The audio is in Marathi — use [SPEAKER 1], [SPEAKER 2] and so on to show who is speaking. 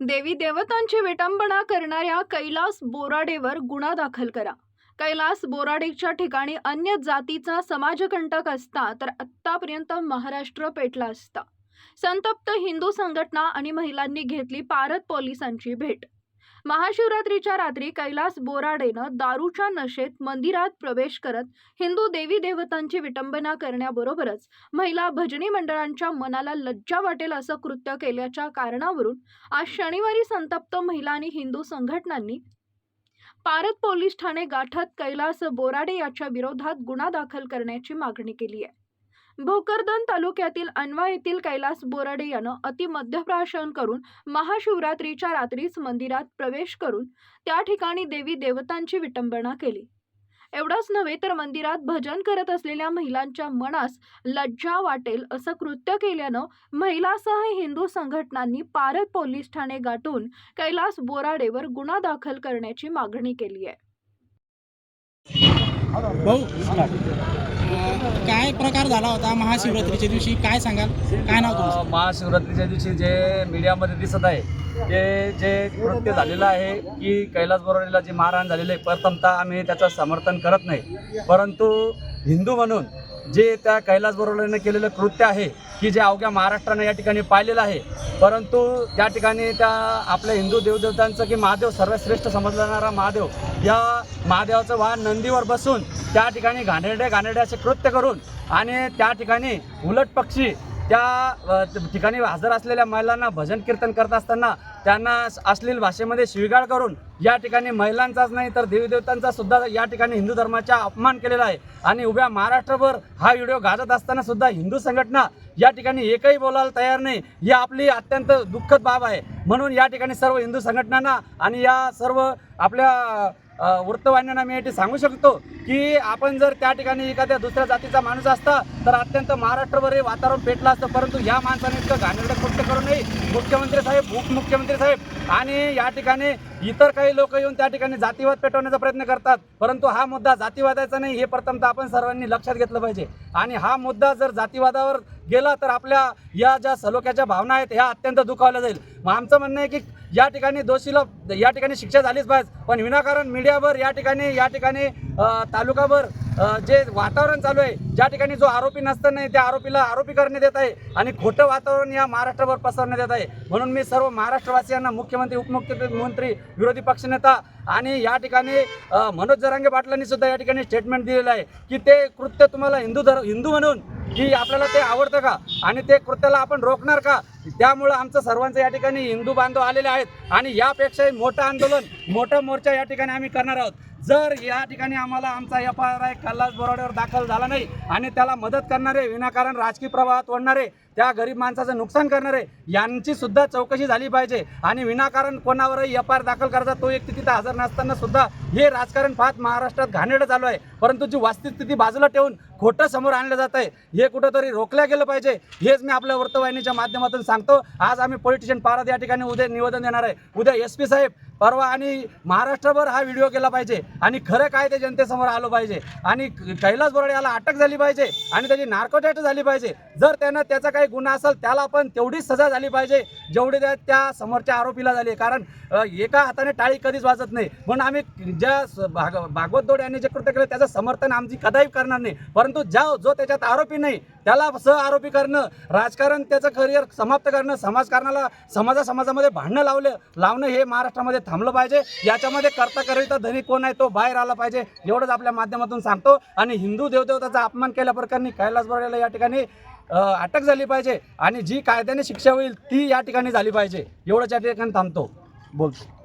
[SPEAKER 1] देवी देवतांची विटंबना करणाऱ्या कैलास बोराडेवर गुन्हा दाखल करा. कैलास बोराडेच्या ठिकाणी अन्य जातीचा समाजकंटक असता तर आत्तापर्यंत महाराष्ट्र पेटला असता. संतप्त हिंदू संघटना आणि महिलांनी घेतली पारत पोलिसांची भेट. महाशिवरात्रीच्या रात्री कैलास बोराडेनं दारूच्या नशेत मंदिरात प्रवेश करत हिंदू देवी देवतांची विटंबना करण्याबरोबरच महिला भजनी मंडळांच्या मनाला लज्जा वाटेल असं कृत्य केल्याच्या कारणावरून आज शनिवारी संतप्त महिला आणि हिंदू संघटनांनी पारत पोलीस ठाणे गाठत कैलास बोराडे याच्या विरोधात गुन्हा दाखल करण्याची मागणी केली आहे. भोकरदन तालुक्यातील अनवा येथील कैलास बोराडे यानं अतिमध्यप्राशन करून महाशिवरात्रीच्या रात्रीच मंदिरात प्रवेश करून त्या ठिकाणी देवी देवतांची विटंबना केली. एवढंच नव्हे तर मंदिरात भजन करत असलेल्या महिलांच्या मनास लज्जा वाटेल असं कृत्य केल्यानं महिलासह हिंदू संघटनांनी पारत पोलीस ठाणे गाठून कैलास बोराडेवर गुन्हा दाखल करण्याची मागणी केली आहे.
[SPEAKER 2] भाऊ काय प्रकार झाला होता महाशिवरात्रीच्या दिवशी? काय सांगाल? काय नाव तुमचं?
[SPEAKER 3] महाशिवरात्रीच्या दिवशी जे मीडियामध्ये दिसत आहे ते जे कृत्य झालेलं आहे की कैलास बरोबरीला जे मारहाण झालेलं आहे प्रथमतः आम्ही त्याचं समर्थन करत नाही. परंतु हिंदू म्हणून जे त्या कैलास बरोबरनं केलेलं कृत्य आहे की जे अवघ्या महाराष्ट्रानं या ठिकाणी पाहिलेलं आहे. परंतु त्या ठिकाणी त्या आपल्या हिंदू देवदेवतांचं की महादेव सर्वश्रेष्ठ समजला जाणारा महादेव या महादेवाचं वाहन नंदीवर बसून त्या ठिकाणी घाणेरडे घाणेरड्याचे असे कृत्य करून आणि त्या ठिकाणी उलट पक्षी त्या ठिकाणी हजर असलेल्या महिलांना भजन कीर्तन करत असताना त्यांना अश्लील भाषेमध्ये शिवीगाळ करून या ठिकाणी महिलांचाच नाही तर देवीदेवतांचा सुद्धा या ठिकाणी हिंदू धर्माचा अपमान केलेला आहे. आणि उभ्या महाराष्ट्रभर हा व्हिडिओ गाजत असताना सुद्धा हिंदू संघटना या ठिकाणी एकही बोलायला तयार नाही. ही आपली अत्यंत दुःखद बाब आहे. म्हणून या ठिकाणी सर्व हिंदू संघटनांना आणि या सर्व आपल्या वृत्तवाहिन्यांना मी याठी सांगू शकतो की आपण जर त्या ठिकाणी एखाद्या दुसऱ्या जातीचा माणूस असता तर अत्यंत महाराष्ट्रभर हे वातावरण पेटलं असतं. परंतु या माणसाने इतकं घाणेरडं कृत्य करू नये. मुख्यमंत्री साहेब उपमुख्यमंत्री साहेब आणि या ठिकाणी इतर काही लोक येऊन त्या ठिकाणी जातीवाद पेटवण्याचा प्रयत्न करतात. परंतु हा मुद्दा जातीवादाचा नाही हे प्रथमतः आपण सर्वांनी लक्षात घेतलं पाहिजे. आणि हा मुद्दा जर जातीवादावर गेला तर आपल्या या ज्या सलोख्याच्या भावना आहेत ह्या अत्यंत दुखावल्या जाईल. मग आमचं म्हणणं आहे की या ठिकाणी दोषीला या ठिकाणी शिक्षा झालीच पाहिजे. पण विनाकारण मीडियावर या ठिकाणी या ठिकाणी तालुकाभर जे वातावरण चालू आहे ज्या ठिकाणी जो आरोपी नसताना त्या आरोपीला आरोपी करण्यात येत आहे आणि खोटं वातावरण या महाराष्ट्रावर पसरण्यात येत आहे. म्हणून मी सर्व महाराष्ट्रवासियांना मुख्यमंत्री उपमुख्यमंत्री विरोधी पक्षनेता आणि या ठिकाणी मनोज जरांगे पाटलांनी सुद्धा या ठिकाणी स्टेटमेंट दिलेलं आहे की ते कृत्य तुम्हाला हिंदू धर्म हिंदू म्हणून की आपल्याला ते आवडतं का? आणि ते कृत्याला आपण रोखणार का? त्यामुळं आमचं सर्वांचं या ठिकाणी हिंदू बांधव आलेले आहेत आणि यापेक्षाही मोठं आंदोलन मोठा मोर्चा या ठिकाणी आम्ही करणार आहोत. जर या ठिकाणी आम्हाला आमचा एफ आय आर कल्लास बोराडेवर दाखल झाला नाही आणि त्याला मदत करणारे विनाकारण राजकीय प्रवाहात ओढणारे त्या गरीब माणसाचं नुकसान करणारे यांची सुद्धा चौकशी झाली पाहिजे. आणि विनाकारण कोणावरही एफ आय आर दाखल करायचा तो एक तिथं हजर नसताना सुद्धा हे राजकारण फार महाराष्ट्रात घाणेरडं चालू आहे. परंतु जी वस्तुस्थिती बाजूला ठेवून खोटं समोर आणलं जात आहे हे कुठंतरी रोखल्या गेलं पाहिजे हेच मी आपल्या वृत्तवाहिनीच्या माध्यमातून सांगतो. आज आम्ही पोलिटिशियन पारद या ठिकाणी उद्या निवेदन देणार आहे. उद्या एस पी साहेब परवा आणि महाराष्ट्रभर हा व्हिडिओ केला पाहिजे. आणि खरं काय ते जनतेसमोर आलं पाहिजे. आणि कैलास बोराडे याला अटक झाली पाहिजे. आणि त्याची नार्कोटाईट झाली पाहिजे. जर त्यानं त्याचा काही गुन्हा असेल त्याला पण तेवढीच सजा झाली पाहिजे जेवढी त्या त्या समोरच्या आरोपीला झाली. कारण एका हाताने टाळी कधीच वाजत नाही. म्हणून आम्ही ज्या भाग भागवत दोड यांनी जे कृत्य केलं त्याचं समर्थन आमची कदाही करणार नाही. परंतु ज्या जो त्याच्यात आरोपी नाही त्याला सह आरोपी करणं राजकारण त्याचं करिअर समाप्त करणं समाजकारणाला समाजा समाजामध्ये भांडणं लावलं लावणं हे महाराष्ट्रामध्ये थांबलं पाहिजे. याच्यामध्ये करता करिता धनी कोण आहे तो बाहेर आला पाहिजे. एवढंच आपल्या माध्यमातून सांगतो. आणि हिंदू देवदेवताचा अपमान केल्याप्रकरणी कैलास बोराडेला या ठिकाणी अटक झाली पाहिजे आणि जी कायद्याने शिक्षा होईल ती या ठिकाणी झाली पाहिजे. एवढंच या ठिकाणी थांबतो. बोलतो